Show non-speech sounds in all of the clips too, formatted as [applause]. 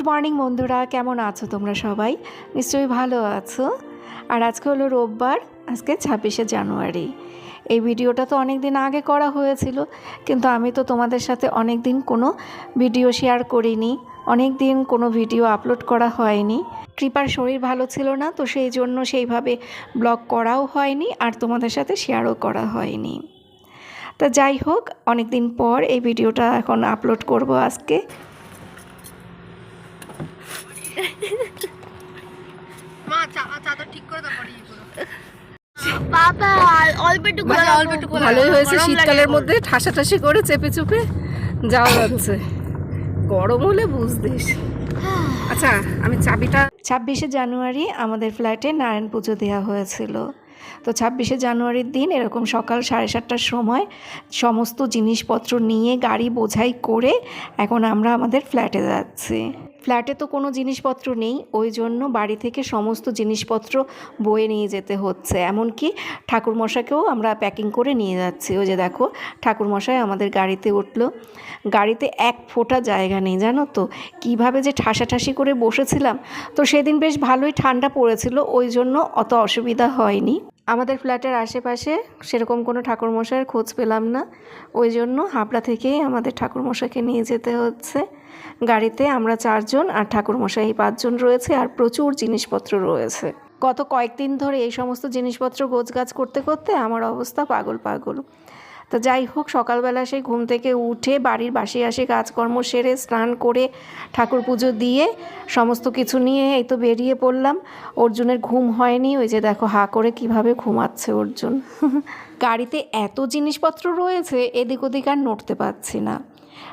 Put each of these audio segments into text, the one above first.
Good morning বন্ধুরা, কেমন আছো তোমরা সবাই? নিশ্চয়ই ভালো আছো। আর আজকে হলো রোববার, আজকে ছাব্বিশে জানুয়ারি। এই ভিডিওটা তো অনেক দিন আগে করা হয়েছিল, কিন্তু আমি তো তোমাদের সাথে অনেক দিন কোনো ভিডিও শেয়ার করিনি অনেক দিন কোনো ভিডিও আপলোড করা হয়নি। কৃপার শরীর ভালো ছিল না, তো সেই জন্য সেইভাবে ব্লগ করাও হয়নি, আর তোমাদের সাথে শেয়ারও করা হয়নি। তা যাই হোক অনেক দিন পর এই ভিডিওটা এখন আপলোড করব আজকে। মা চাদর ঠিক করে তারপরে বাবা অল্প একটু অল্প একটু ভালোই হয়েছে শীতকালের এখন। মধ্যে ঠাসাঠাসি করে চেপে চুপে যাওয়া যাচ্ছে। গরম হলে বুঝতিস। আচ্ছা আমি চাবিটা ছাব্বিশে জানুয়ারি আমাদের ফ্ল্যাটে নারায়ণ পুজো দেওয়া হয়েছিল। তো ছাব্বিশে জানুয়ারির দিন এরকম সকাল সাড়ে সাতটার সময় সমস্ত জিনিসপত্র নিয়ে গাড়ি বোঝাই করে এখন আমরা আমাদের ফ্ল্যাটে যাচ্ছি। ফ্ল্যাটে তো কোনো জিনিসপত্র নেই, ওই জন্য বাড়ি থেকে সমস্ত জিনিসপত্র বয়ে নিয়ে যেতে হচ্ছে। এমনকি ঠাকুরমশাকেও আমরা প্যাকিং করে নিয়ে যাচ্ছি। ওই যে দেখো, ঠাকুরমশাই আমাদের গাড়িতে উঠল। গাড়িতে এক ফোঁটা জায়গা নেই, জানো তো? কীভাবে যে ঠাসাঠাসি করে বসেছিলাম। তো সেদিন বেশ ভালোই ঠান্ডা পড়েছিল, ওই জন্য অত অসুবিধা হয়নি। আমাদের ফ্ল্যাটের আশেপাশে সেরকম কোনো ঠাকুরমশাইয়ের খোঁজ পেলাম না। ওই জন্য হাবড়া থেকেই আমাদের ঠাকুরমশাইকে নিয়ে যেতে হচ্ছে। গাড়িতে আমরা চারজন আর ঠাকুরমশাই পাঁচজন রয়েছে আর প্রচুর জিনিসপত্র রয়েছে। গত কয়েকদিন ধরে এই সমস্ত জিনিসপত্র গোছগাছ করতে করতে আমার অবস্থা পাগল পাগল। তো যাই হোক, সকালবেলা সেই ঘুম থেকে উঠে বাড়ির বাসে আসে, কাজকর্ম সেরে স্নান করে ঠাকুর পুজো দিয়ে সমস্ত কিছু নিয়ে এই তো বেরিয়ে পড়লাম। অর্জুনের ঘুম হয়নি, ওই যে দেখো হা করে কীভাবে ঘুমাচ্ছে অর্জুন। [laughs] গাড়িতে এত জিনিসপত্র রয়েছে, এদিক ওদিক আর নড়তে পারছি না।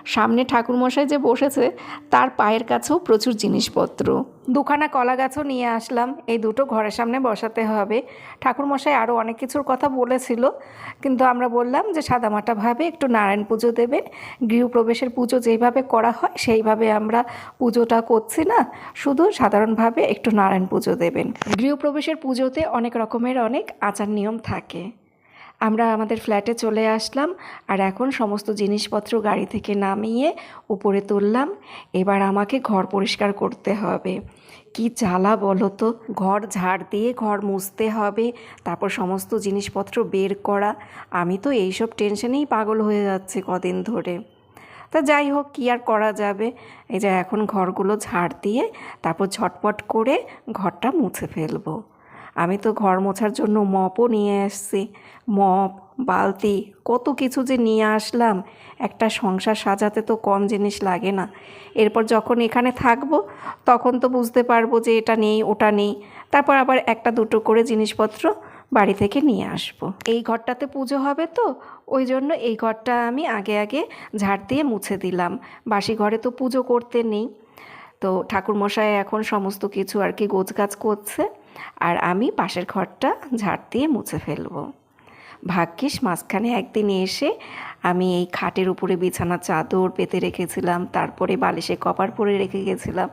সামনে ঠাকুরমশাই যে বসেছে, তার পায়ের কাছেও প্রচুর জিনিসপত্র। দুখানা কলা গাছও নিয়ে আসলাম। এই দুটো ঘরের সামনে বসাতে হবে। ঠাকুরমশাই আরও অনেক কিছুর কথা বলেছিল, কিন্তু আমরা বললাম যে সাদামাটাভাবে একটু নারায়ণ পুজো দেবেন। গৃহপ্রবেশের পুজো যেভাবে করা হয়, সেইভাবে আমরা পুজোটা করছি না। শুধু সাধারণভাবে একটু নারায়ণ পুজো দেবেন। গৃহপ্রবেশের পুজোতে অনেক রকমের অনেক আচার নিয়ম থাকে। আমরা আমাদের ফ্ল্যাটে চলে আসলাম আর এখন সমস্ত জিনিসপত্র গাড়ি থেকে নামিয়ে উপরে তুললাম। এবার আমাকে ঘর পরিষ্কার করতে হবে। কি জ্বালা বলো তো? ঘর ঝাড় দিয়ে ঘর মুছতে হবে, তারপর সমস্ত জিনিসপত্র বের করা। আমি তো এইসব টেনশনেই পাগল হয়ে যাচ্ছে কদিন ধরে। তা যাই হোক, কী আর করা যাবে? এই যে এখন ঘরগুলো ঝাড় দিয়ে তারপর ঝটপট করে ঘরটা মুছে ফেলব। আমি তো ঘর মোছার জন্য মপও নিয়ে এসেছি। মপ, বালতি, কত কিছু যে নিয়ে আসলাম। একটা সংসার সাজাতে তো কম জিনিস লাগে না। এরপর যখন এখানে থাকব, তখন তো বুঝতে পারব যে এটা নেই, ওটা নেই। তারপর আবার একটা দুটো করে জিনিসপত্র বাড়ি থেকে নিয়ে আসব। এই ঘরটাতে পুজো হবে তো, ওই জন্য এই ঘরটা আমি আগে আগে ঝাড় দিয়ে মুছে দিলাম। বাসি ঘরে তো পুজো করতে নেই। তো ঠাকুরমশাই এখন সমস্ত কিছু আর কি গোছগাছ করছে। আর আমি পাশের ঘরটা ঝাড় দিয়ে মুছে ফেলব। ভাগ্যিস মাঝখানে একদিন এসে আমি এই খাটের উপরে বিছানা চাদর পেতে রেখেছিলাম, তারপরে বালিশে কভার পরে রেখে গেছিলাম।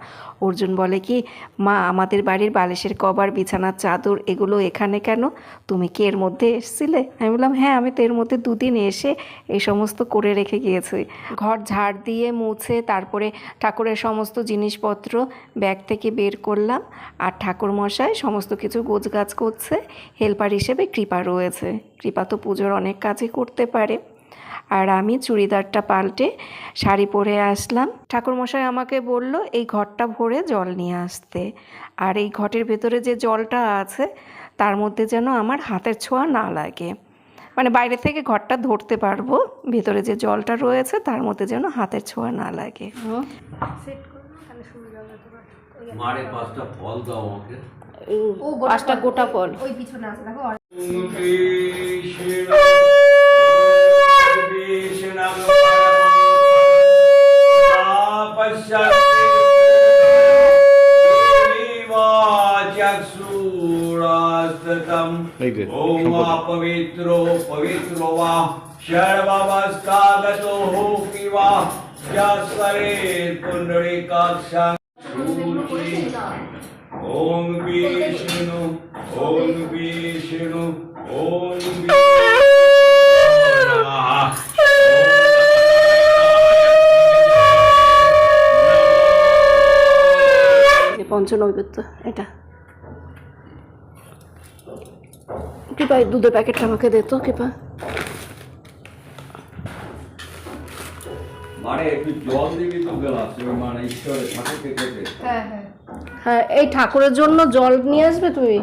অর্জুন বলে কি, মা, আমাদের বাড়ির বালিশের কভার, বিছানার চাদর, এগুলো এখানে কেন? তুমি কি এর মধ্যে এসছিলে? আমি বললাম হ্যাঁ আমি তো এর মধ্যে দুদিন এসে এই সমস্ত করে রেখে গিয়েছি। ঘর ঝাড় দিয়ে মুছে, তারপরে ঠাকুরের সমস্ত জিনিসপত্র ব্যাগ থেকে বের করলাম। আর ঠাকুর মশাই সমস্ত কিছু গোছগাছ করছে। হেল্পার হিসেবে কৃপা রয়েছে। কৃপা তো পুজোর অনেক কাজই করতে পারে। আর আমি চুড়িদারটা পাল্টে শাড়ি পরে আসলাম। ঠাকুরমশাই আমাকে বলল এই ঘরটা ভরে জল নিয়ে আসতে। আর এই ঘটের ভেতরে যে জলটা আছে তার মধ্যে যেন আমার হাতের ছোঁয়া না লাগে। মানে বাইরে থেকে ঘরটা ধরতে পারব ভেতরে যে জলটা রয়েছে তার মধ্যে যেন হাতের ছোঁয়া না লাগে। মারে পাঁচটা ফল দাও আমাকে। ও পাঁচটা গোটা ফল। ওই পিছনে আছে দেখো ओम पवित्रो पवित्रो वा शर्वमस्तागतो हो कि वा यस्वरे पुण्डरीकाक्षा ओम विष्णु ओम विष्णु ओम विष्णु नमः পঞ্চনৈবেদ্য এটা কৃপা এই দুধের প্যাকেটটা আমাকে দে তো কৃপা মানে মানে হ্যাঁ হ্যাঁ হ্যাঁ এই ঠাকুরের জন্য জল নিয়ে আসবে তুমি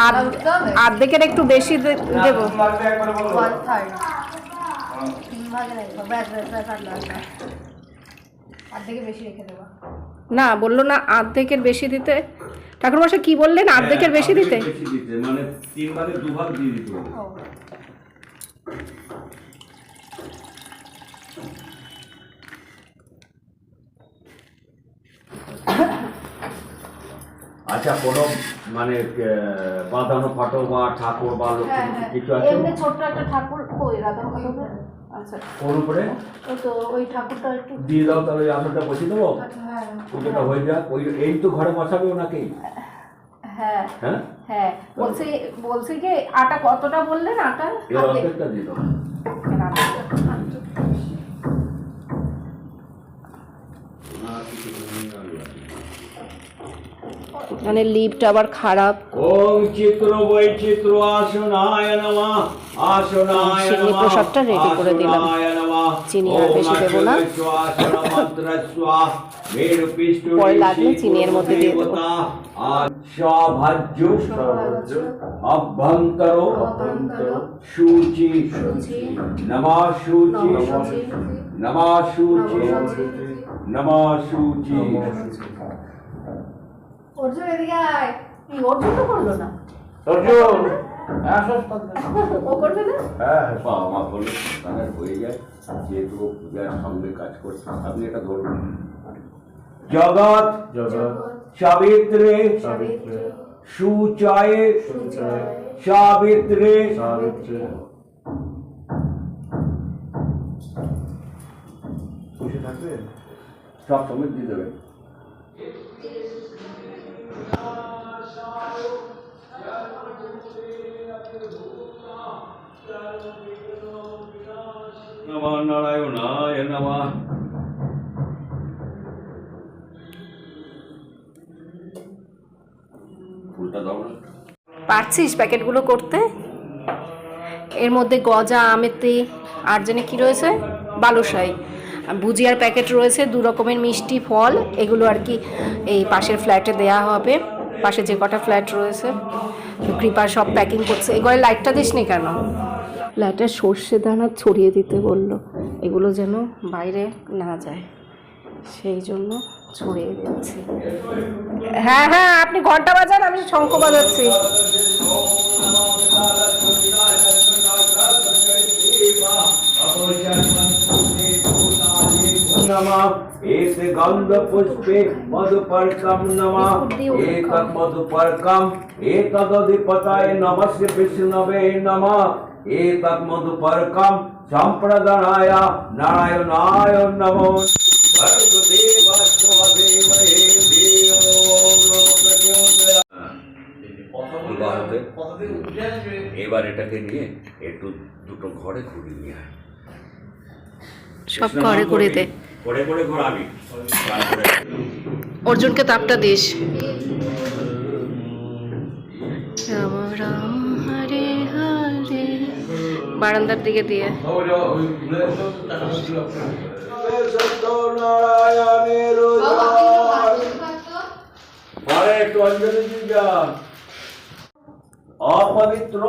আর আর্ধেকের একটু বেশি দে- দেবো ওয়ান থার্ড তিন ভাগে নেই ব্যাস ব্যাস ব্যাস আর লাগবে না। আর থেকে বেশি রেখে দেবো না বলল না আর্ধেকের বেশি দিতে। ঠাকুরমশাই কি বললেন? আর্ধেকের বেশি হ্যাঁ, দিতে? মানে তিন ভাগে দু ভাগ দিয়ে দিতে আচ্ছা কোনো মানে বাঁধানো ফাটো বা ঠাকুর বা লক্ষ্মী হ্যাঁ, হ্যাঁ। কিছু আছে? ছোট্ট একটা ঠাকুর ওই রাধা মাধবের আচ্ছা। ওর উপরে? তো ওই ঠাকুরটা একটু দিয়ে দাও তাহলে আসনটা বসিয়ে দেবো? হ্যাঁ পুজোটা হয়ে যাক। ওই এই তো ঘরে বসাবে ওনাকে। হ্যাঁ হ্যাঁ? হ্যাঁ। বলছি বলছি কি আটা কতটা বললেন আটা দিয়ে দাও। মানে লিপটা আবার খারাপ ওম চিত্র বৈচিত্র আসনায় নমঃ আসনায় চিনি নমঃ প্রসাদটা ready করে দিলাম। চিনি আর বেশি দেবো না। পরে লাগলে চিনি এর মধ্যে দিয়ে দেবো। স্বভাজ্য অভ্যন্তর সূচি নমা সূচি নমা সূচি নমা সূচি অর্জুন এদিকে আয়। কি অর্জুন তো করল না। ও করবে না? বাবা মা বলে তাদের হয়ে যায়। যেহেতু পূজার সঙ্গে কাজ করছে আপনি এটা ধরুন। জগৎ সাবিত্রে সুচয়ে সাবিত্রে। সব সময় দিয়ে দেবে। পারছিস প্যাকেটগুলো করতে? এর মধ্যে গজা আমেতে আর জানি কি রয়েছে? বালুশাই। আর ভুজিয়ার প্যাকেট রয়েছে দু রকমের মিষ্টি ফল এগুলো আর কি এই পাশের ফ্ল্যাটে দেয়া হবে। পাশে যে কটা ফ্ল্যাট রয়েছে কৃপার কৃপা সব প্যাকিং করছে। এগুলো লাইটটা দিস নি কেন? লাইটটা সর্ষে দানা ছড়িয়ে দিতে বলল। এগুলো যেন বাইরে না যায়। সেই জন্য ছড়িয়ে দিচ্ছি। হ্যাঁ হ্যাঁ আপনি ঘণ্টা বাজান আমি শঙ্খ বাজাচ্ছি। नमः एक गंध पुष्पे मधुपर्कम नमः एक मधुपर्कम एतदधिपताय नमस्य विष्णवे नमः एक मधुपर्कम संप्रदाय नारायणाय नमो भर्गदेवस्य देवहे এবার এটাকে নিয়ে একটু দুটো ঘরে ঘুরিয়ে নিয়ে আয় সব ঘরে করে করে করে ঘোরাবি। তারপরে অর্জুনকে তাপটা দিস। বারান্দার দিকে দিয়ে। পরে অপবিত্র।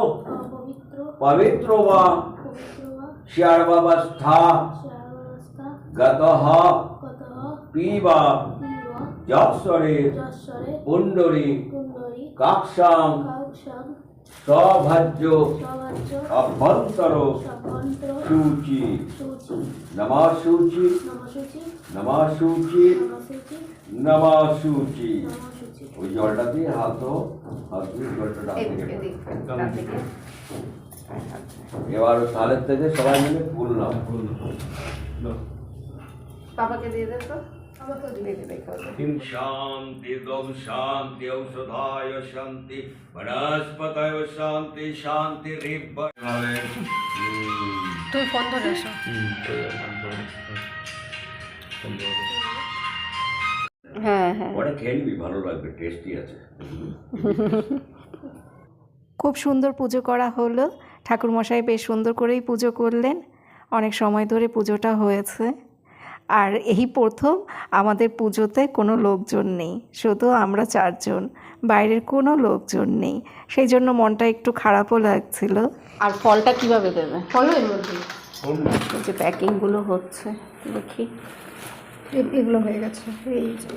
পবিত্র বা। সর্বাবস্থা গত পিবা যশ্বরে পুণ্ডরী কাক্ষাং সভাজ্য অভ্যন্তর সূচি নমা সূচি নমা সূচি নমা সূচি ওই জলটা দিয়ে হাত হাত দিয়ে জলটা ডাল থেকে এবার থালের থেকে সবাই মিলে ফুল নাও। বাবাকে দিয়ে দে তো দিয়ে দে দেখো शांति गौ शांति औषधाय शांति वनस्पतय शांति शांति তুমি ফোন ধরে আসো হ্যাঁ হ্যাঁ পরে খেয়ে নিবি ভালো লাগবে টেস্টি আছে খুব সুন্দর পুজো করা হলো ঠাকুরমশাই বেশ সুন্দর করেই পুজো করলেন অনেক সময় ধরে পুজোটা হয়েছে আর এই প্রথম আমাদের পুজোতে কোনো লোকজন নেই শুধু আমরা চারজন। বাইরের কোনো লোকজন নেই। সেই জন্য মনটা একটু খারাপও লাগছিল। আর ফলটা কীভাবে দেবে? ফলো এর মধ্যে। যে প্যাকিংগুলো হচ্ছে দেখি। এগুলো হয়ে গেছে। এই যে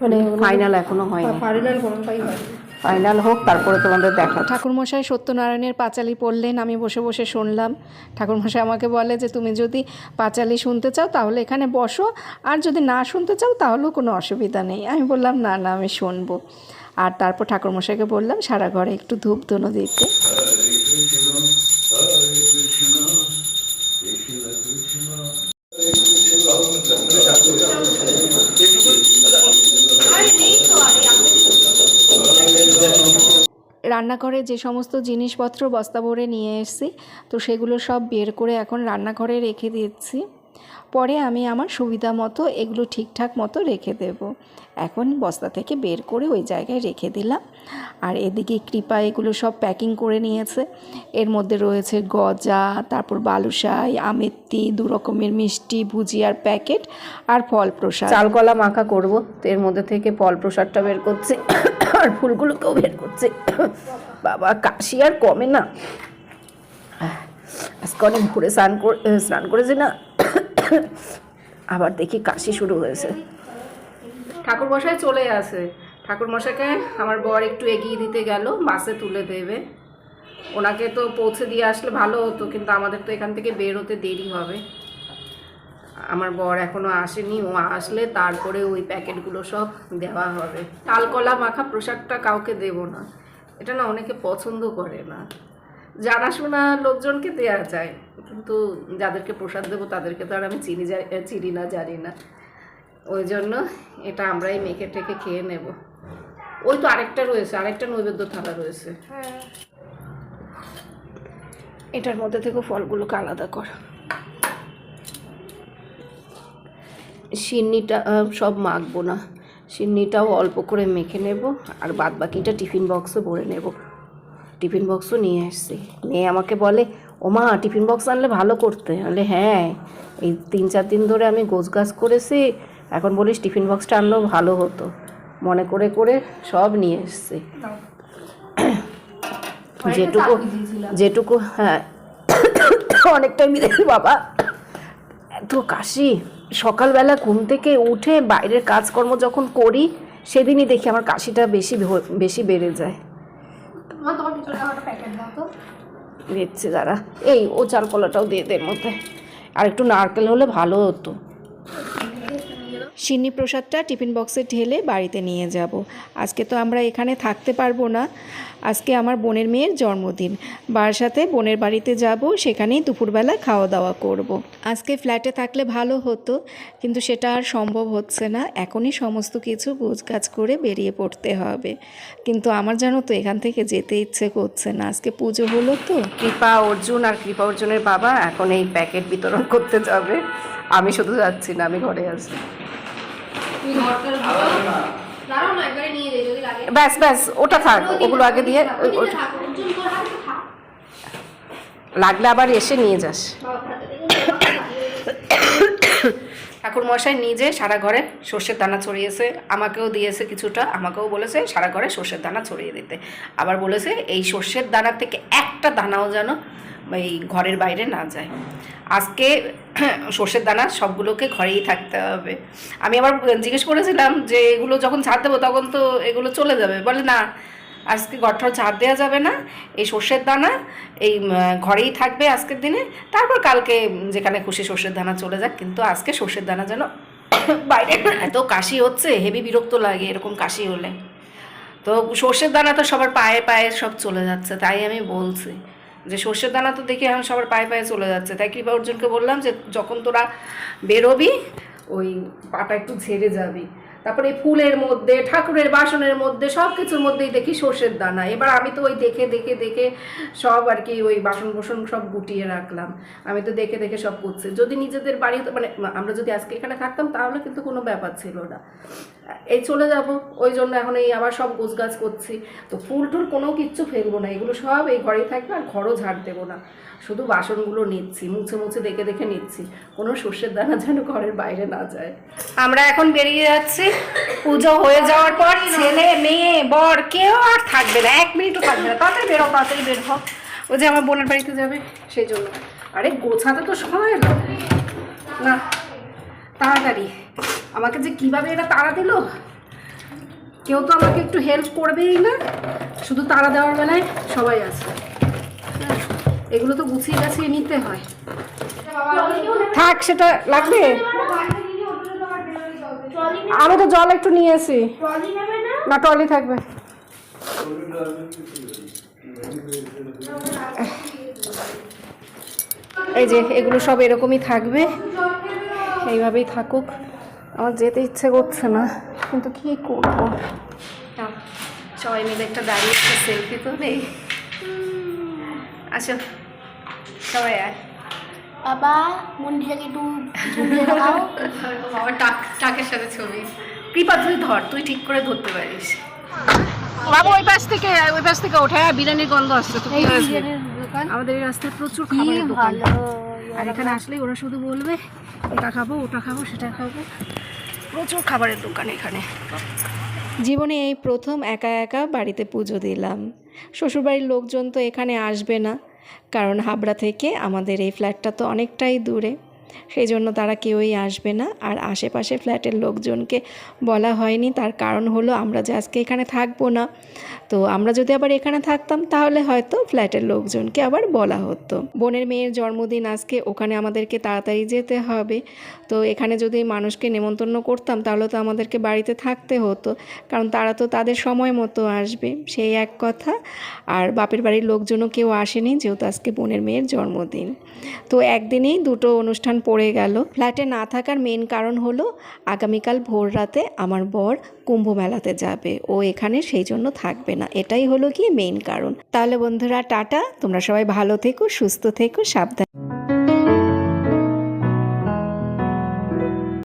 মানে ফাইনাল এখনও হয়নি। ফাইনাল কোনোটাই হয়নি। ফাইনাল হোক, তারপরে তোমাদের দেখা। ঠাকুরমশাই সত্যনারায়ণের পাঁচালি পড়লেন, আমি বসে বসে শুনলাম। ঠাকুরমশাই আমাকে বলে যে, তুমি যদি পাঁচালি শুনতে চাও তাহলে এখানে বসো, আর যদি না শুনতে চাও তাহলেও কোনো অসুবিধা নেই। আমি বললাম, না না, আমি শুনব। আর তারপর ঠাকুরমশাইকে বললাম, সারা ঘরে একটু ধূপ ধুনো দিতে। রান্নাঘরে যে সমস্ত জিনিসপত্র বস্তা ভরে নিয়ে এসেছি, তো সেগুলো সব বের করে এখন রান্নাঘরে রেখে দিচ্ছি। পরে আমি আমার সুবিধা মতো এগুলো ঠিকঠাক মতো রেখে দেব। এখন বস্তা থেকে বের করে ওই জায়গায় রেখে দিলাম। আর এদিকে কৃপা এগুলো সব প্যাকিং করে নিয়েছে। এর মধ্যে রয়েছে গজা, তারপর বালুশাই, আমেত্তি দু রকমের মিষ্টি ভুজিয়ার প্যাকেট আর ফল প্রসাদ চালকলা মাখা করব। এর মধ্যে থেকে ফল প্রসাদটা বের করছে। আর ফুলগুলোকেও বের করছে। বাবা, কাশি আর কমে না। আজকে অনেক ভোরে স্নান করে স্নান করেছি না। [laughs] আবার দেখি কাশি শুরু হয়েছে। ঠাকুর মশাই চলে আসে ঠাকুর মশাইকে আমার বর একটু এগিয়ে দিতে গেল, বাসে তুলে দেবে। ওনাকে তো পৌঁছে দিয়ে আসলে ভালো হতো, কিন্তু আমাদের তো এখান থেকে বেরোতে দেরি হবে। আমার বর এখনও আসেনি, ও আসলে তারপরে ওই প্যাকেটগুলো সব দেওয়া হবে। তালকলা মাখা প্রসাদটা কাউকে দেব না। এটা না অনেকে পছন্দ করে না। জানাশোনা লোকজনকে দেয়া যায়। কিন্তু যাদেরকে প্রসাদ দেবো তাদেরকে তো আর আমি চিনি চিনি না জানি না। ওই জন্য এটা আমরাই মেখে টেকে খেয়ে নেব। ওই তো আরেকটা রয়েছে আরেকটা নৈবেদ্য থালা রয়েছে। এটার মধ্যে থেকে ফলগুলোকে আলাদা কর। সিন্নিটা সব মাখবো না। সিন্নিটাও অল্প করে মেখে নেব আর বাদ বাকিটা টিফিন বক্সে ভরে নেব। টিফিন বক্সও নিয়ে এসছি মেয়ে আমাকে বলে ওমা টিফিন বক্স আনলে ভালো করতে। আনলে হ্যাঁ এই তিন চার দিন ধরে আমি গোছগাছ করেছি এখন বলিস টিফিন বক্সটা আনলেও ভালো হতো। মনে করে করে সব নিয়ে এসছি। যেটুকু যেটুকু হ্যাঁ অনেকটাই মিলে বাবা। এত কাশি। সকালবেলা ঘুম থেকে উঠে বাইরের কাজকর্ম যখন করি সেদিনই দেখি আমার কাশিটা বেশি বেশি বেড়ে যায়। দিচ্ছে যারা। এই ও চাল কলাটাও দিয়ে দে মধ্যে। আর একটু নারকেল হলে ভালো হতো। সিন্নি প্রসাদটা টিফিন বক্সে ঢেলে বাড়িতে নিয়ে যাব। আজকে তো আমরা এখানে থাকতে পারব না। আজকে আমার বোনের মেয়ের জন্মদিন। বার সাথে বোনের বাড়িতে যাব, সেখানেই দুপুরবেলা খাওয়া দাওয়া করব। আজকে ফ্ল্যাটে থাকলে ভালো হতো, কিন্তু সেটা আর সম্ভব হচ্ছে না। এখনই সমস্ত কিছু গোছগাছ করে বেরিয়ে পড়তে হবে। কিন্তু আমার জানো তো এখান থেকে যেতে ইচ্ছে করছে না। আজকে পুজো হলো তো। কৃপা অর্জুন আর কৃপা অর্জুনের বাবা এখন এই প্যাকেট বিতরণ করতে যাবে। আমি শুধু যাচ্ছি না, আমি ঘরে আছি। ব্যাস ব্যাস ওটা থাক ওগুলো আগে দিয়ে। লাগলে আবার এসে নিয়ে যাস। ঠাকুর মশাই নিজে সারা ঘরে সর্ষের দানা ছড়িয়েছে, আমাকেও দিয়েছে কিছুটা, আমাকেও বলেছে সারা ঘরে সর্ষের দানা ছড়িয়ে দিতে। আবার বলেছে এই সর্ষের দানা থেকে একটা দানাও যেন এই ঘরের বাইরে না যায়। আজকে [clears throat] সর্ষের দানা সবগুলোকে ঘরেই থাকতে হবে। আমি আবার জিজ্ঞেস করেছিলাম যে এগুলো যখন ছাড় দেবো তখন তো এগুলো চলে যাবে। বলে না আজকে ঘরটাও ঝাড় দেওয়া যাবে না, এই সর্ষের দানা, এই ঘরেই থাকবে আজকের দিনে। তারপর কালকে যেখানে খুশি সর্ষের দানা চলে যাক, কিন্তু আজকে সর্ষের দানা যেন [coughs] বাইরে এত কাশি হচ্ছে হেভি বিরক্ত লাগে, এরকম কাশি হলে। তো সর্ষের দানা তো সবার পায়ে পায়ে সব চলে যাচ্ছে, তাই আমি বলছি। যে সর্ষের দানা তো দেখি এখন সবার পায়ে পায়ে চলে যাচ্ছে। তাই কৃপা অর্জুনকে বললাম যে যখন তোরা বেরোবি, ওই পাটা একটু ঝেড়ে যাবি। তারপরে ফুলের মধ্যে, ঠাকুরের বাসনের মধ্যে সব কিছুর মধ্যেই দেখি সর্ষের দানা। এবার আমি তো ওই দেখে দেখে দেখে সব আর কি ওই বাসন কোসন সব গুটিয়ে রাখলাম। আমি তো দেখে দেখে সব করছি। যদি নিজেদের বাড়ি মানে আমরা যদি আজকে এখানে থাকতাম তাহলে কিন্তু কোনো ব্যাপার ছিল না। এই চলে যাব। ওই জন্য এখন এই আবার সব গোছ গাছ করছি। তো ফুল টুল কোনো কিচ্ছু ফেলব না। এগুলো সব এই ঘরেই থাকবে আর ঘরও ঝাড় দেবো না। শুধু বাসনগুলো নিচ্ছি, মুছে মুছে দেখে দেখে নিচ্ছি, কোনো সর্ষের দানা যেন ঘরের বাইরে না যায়। আমরা এখন বেরিয়ে যাচ্ছি। পুজো হয়ে যাওয়ার পর ছেলে, মেয়ে, বর, কেউ আর থাকবে না, এক মিনিটও থাকবে না। তাড়াতাড়ি বেরো, তাড়াতাড়ি বের হোক ও যে আমার বোনের বাড়িতে যাবে, সেই জন্য। আরে, গোছাতে তো সময় লাগবে না, তাড়াতাড়ি। আমাকে যে কীভাবে এটা তাড়া দিল? কেউ তো আমাকে একটু হেল্প করবেই না। শুধু তাড়া দেওয়ার বেলায় সবাই আছে এগুলো তো গুছিয়ে গাছিয়ে নিতে হয়। থাক সেটা লাগবে। আমি তো জল একটু নিয়ে নেবে না টলি থাকবে। এই যে এগুলো সব এরকমই থাকবে। এইভাবেই থাকুক। আমার যেতে ইচ্ছে করছে না কিন্তু কি করব? সবাই মিলে একটা দাঁড়িয়ে একটা সেলফি তো নেই। আসো। সবাই আয়। বাবা মন্দিরটাকে একটু বাবা টাক টাকের সাথে ছবি। কৃপা তুই ধর তুই ঠিক করে ধরতে পারিস। বাবা ওই পাশ থেকে ওই পাশ থেকে ওঠে। হ্যাঁ, বিরিয়ানির গন্ধ আসছে তো কি আমাদের এই রাস্তায় প্রচুর খাবারের দোকান। আর এখানে আসলেই ওরা শুধু বলবে এটা খাব ওটা খাব সেটা খাব। প্রচুর খাবারের দোকান এখানে। জীবনে এই প্রথম একা একা বাড়িতে পুজো দিলাম। শ্বশুরবাড়ির লোকজন তো এখানে আসবে না। কারণ হাবড়া থেকে আমাদের এই ফ্ল্যাটটা তো অনেকটাই দূরে। সেই জন্য তারা কেউই আসবে না। আর আশেপাশে ফ্ল্যাটের লোকজনকে বলা হয়নি। তার কারণ হলো আমরা যে আজকে এখানে থাকব না তো আমরা যদি আবার এখানে থাকতাম, তাহলে হয়তো ফ্ল্যাটের লোকজনকে আবার বলা হতো। বোনের মেয়ের জন্মদিন আজকে, ওখানে আমাদেরকে তাড়াতাড়ি যেতে হবে। তো এখানে যদি মানুষকে নেমন্তন্ন করতাম, তাহলে তো আমাদেরকে বাড়িতে থাকতে হতো। কারণ তারা তো তাদের সময় মতো আসবে, সেই এক কথা। আর বাপের বাড়ির লোকজনও কেউ আসেনি, যেহেতু আজকে বোনের মেয়ের জন্মদিন। তো একদিনেই দুটো অনুষ্ঠান পড়ে গেল। ফ্ল্যাটে না থাকার মেন কারণ হলো, আগামীকাল ভোর রাতে আমার বর কুম্ভ মেলাতে যাবে। ও এখানে সেই জন্য থাকবে না, এটাই হলো কি মেইন কারণ। তাহলে বন্ধুরা, টাটা। তোমরা সবাই ভালো থেকো, সুস্থ থেকো, সাবধান।